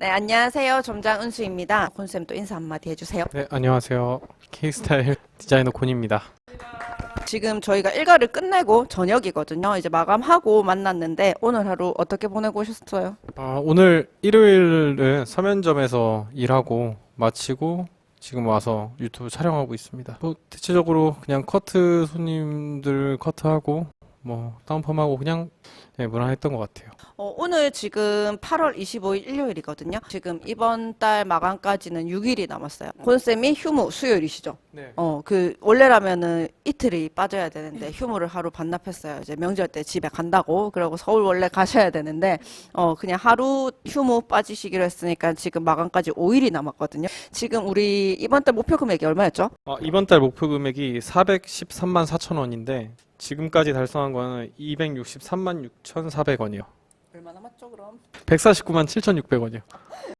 네, 안녕하세요. 점장 은수입니다. 곤쌤 또 인사 한마디 해주세요. 네, 안녕하세요. K스타일 디자이너 곤입니다. 지금 저희가 일과를 끝내고 저녁이거든요. 이제 마감하고 만났는데 오늘 하루 어떻게 보내고 오셨어요? 아, 오늘 일요일은 서면점에서 일하고 마치고 지금 와서 유튜브 촬영하고 있습니다. 뭐 대체적으로 그냥 커트 손님들 커트하고 뭐 다운펌하고 그냥 네, 무난했던 것 같아요. 어, 오늘 지금 8월 25일 일요일이거든요. 지금 이번 달 마감까지는 6일이 남았어요. 곤쌤이 휴무 수요일이시죠? 네. 어, 그, 원래라면은 이틀이 빠져야 되는데, 휴무를 하루 반납했어요. 이제 명절 때 집에 간다고. 그러고 서울 원래 가셔야 되는데, 어, 그냥 하루 휴무 빠지시기로 했으니까 지금 마감까지 5일이 남았거든요. 지금 우리 이번 달 목표 금액이 얼마였죠? 아, 이번 달 목표 금액이 413만 4천 원인데 지금까지 달성한 거는 263만 6,400원이요. 얼마 남았죠, 그럼? 149만 7,600원이요.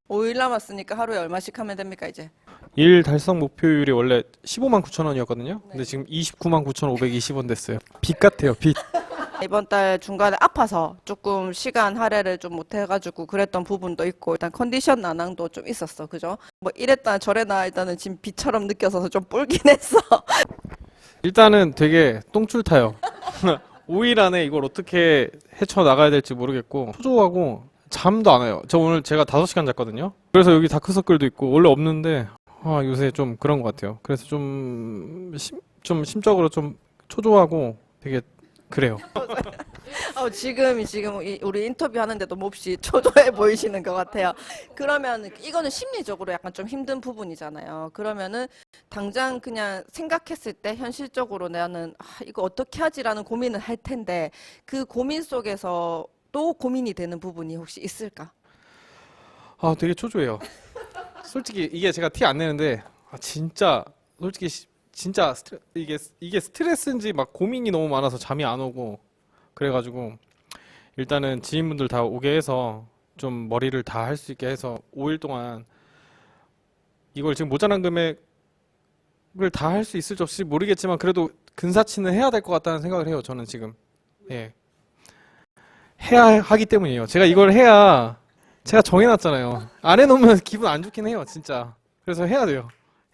5일 남았으니까 하루에 얼마씩 하면 됩니까, 이제? 일 달성 목표율이 원래 15만 9천 원이었거든요. 네. 근데 지금 29만 9,520원 됐어요. 빚 같아요, 빚. 이번 달 중간에 아파서 조금 시간 할애를 좀 못해가지고 그랬던 부분도 있고 일단 컨디션 난항도 좀 있었어 그죠? 뭐 이랬다 저랬나 일단은 지금 비처럼 느껴서 좀 뿔긴 했어 일단은 되게 똥줄 타요. 5일 안에 이걸 어떻게 헤쳐 나가야 될지 모르겠고 초조하고 잠도 안 와요. 저 오늘 제가 5시간 잤거든요. 그래서 여기 다크서클도 있고 원래 없는데 아, 요새 좀 그런 것 같아요. 그래서 좀, 심, 좀 심적으로 좀 초조하고 되게 그래요. 어, 지금 지금 이- 우리 인터뷰 하는데도 몹시 초조해 보이시는 것 같아요 그러면 이거는 심리적으로 약간 좀 힘든 부분이잖아요 그러면은 당장 그냥 생각했을 때 현실적으로 나는 아, 이거 어떻게 하지라는 고민을 할 텐데 그 고민 속에서 또 고민이 되는 부분이 혹시 있을까? 아, 되게 초조해요. 솔직히 이게 제가 티 안 내는데 아, 진짜 솔직히 시- 진짜 스트레, 이게 이게 스트레스인지 막 고민이 너무 많아서 잠이 안 오고 그래가지고 일단은 지인분들 다 오게 해서 좀 머리를 다 할 수 있게 해서 5일 동안 이걸 지금 모자란 금액을 다 할 수 있을지 없을지 모르겠지만 그래도 근사치는 해야 될 것 같다는 생각을 해요. 저는 지금 예 해야 하기 때문이에요. 제가 이걸 해야 제가 정해놨잖아요. 안 해놓으면 기분 안 좋긴 해요, 진짜. 그래서 해야 돼요.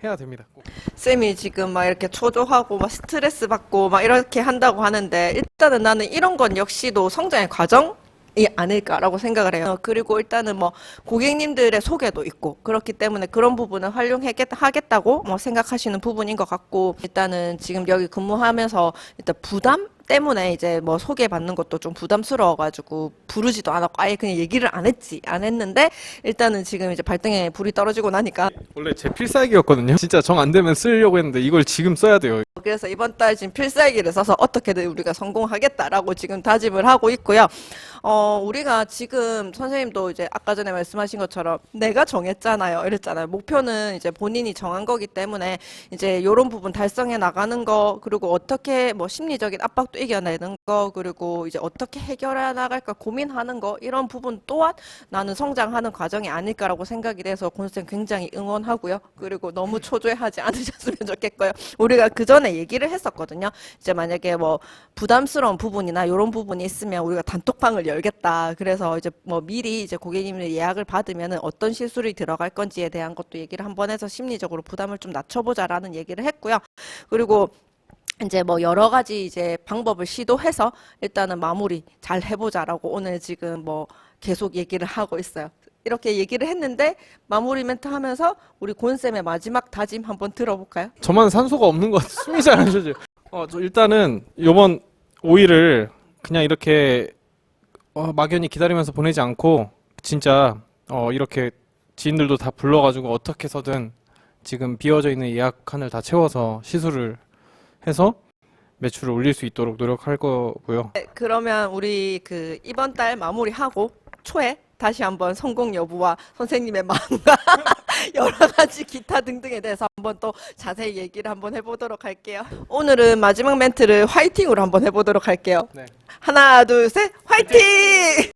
해야 됩니다. 꼭. 쌤이 지금 막 이렇게 초조하고 막 스트레스 받고 막 이렇게 한다고 하는데 일단은 나는 이런 건 역시도 성장의 과정? 이 아닐까라고 생각을 해요. 어, 그리고 일단은 뭐 고객님들의 소개도 있고 그렇기 때문에 그런 부분을 활용하겠다고 뭐 생각하시는 부분인 것 같고 일단은 지금 여기 근무하면서 일단 부담 때문에 이제 뭐 소개받는 것도 좀 부담스러워가지고 부르지도 않았고 아예 그냥 얘기를 안 했지 안 했는데 일단은 지금 이제 발등에 불이 떨어지고 나니까 원래 제 필살기였거든요. 진짜 정 안 되면 쓰려고 했는데 이걸 지금 써야 돼요. 그래서 이번 달 지금 필살기를 써서 어떻게든 우리가 성공하겠다라고 지금 다짐을 하고 있고요. 어, 우리가 지금 선생님도 이제 아까 전에 말씀하신 것처럼 내가 정했잖아요. 이랬잖아요. 목표는 이제 본인이 정한 거기 때문에 이제 요런 부분 달성해 나가는 거 그리고 어떻게 뭐 심리적인 압박도 이겨내는 거 그리고 이제 어떻게 해결해 나갈까 고민하는 거 이런 부분 또한 나는 성장하는 과정이 아닐까라고 생각이 돼서 곤쌤 굉장히 응원하고요. 그리고 너무 초조해하지 않으셨으면 좋겠고요. 우리가 그 전에 얘기를 했었거든요. 이제 만약에 뭐 부담스러운 부분이나 이런 부분이 있으면 우리가 단톡방을 열겠다. 그래서 이제 뭐 미리 이제 고객님의 예약을 받으면은 어떤 시술이 들어갈 건지에 대한 것도 얘기를 한번 해서 심리적으로 부담을 좀 낮춰보자라는 얘기를 했고요. 그리고 이제 뭐 여러 가지 이제 방법을 시도해서 일단은 마무리 잘 해보자라고 오늘 지금 뭐 계속 얘기를 하고 있어요. 이렇게 얘기를 했는데 마무리 멘트 하면서 우리 곤쌤의 마지막 다짐 한번 들어볼까요? 저만 산소가 없는 것 같아요. 숨이 잘 안 쉬어져요. 어, 저 일단은 요번 5일을 그냥 이렇게 어, 막연히 기다리면서 보내지 않고 진짜 어, 이렇게 지인들도 다 불러가지고 어떻게 해서든 지금 비어져 있는 예약 칸을 다 채워서 시술을 해서 매출을 올릴 수 있도록 노력할 거고요. 네, 그러면 우리 그 이번 달 마무리하고 초에 다시 한번 성공 여부와 선생님의 마음과 여러 가지 기타 등등에 대해서 한번 또 자세히 얘기를 한번 해보도록 할게요. 오늘은 마지막 멘트를 화이팅으로 한번 해보도록 할게요. 네. 하나, 둘, 셋, 화이팅!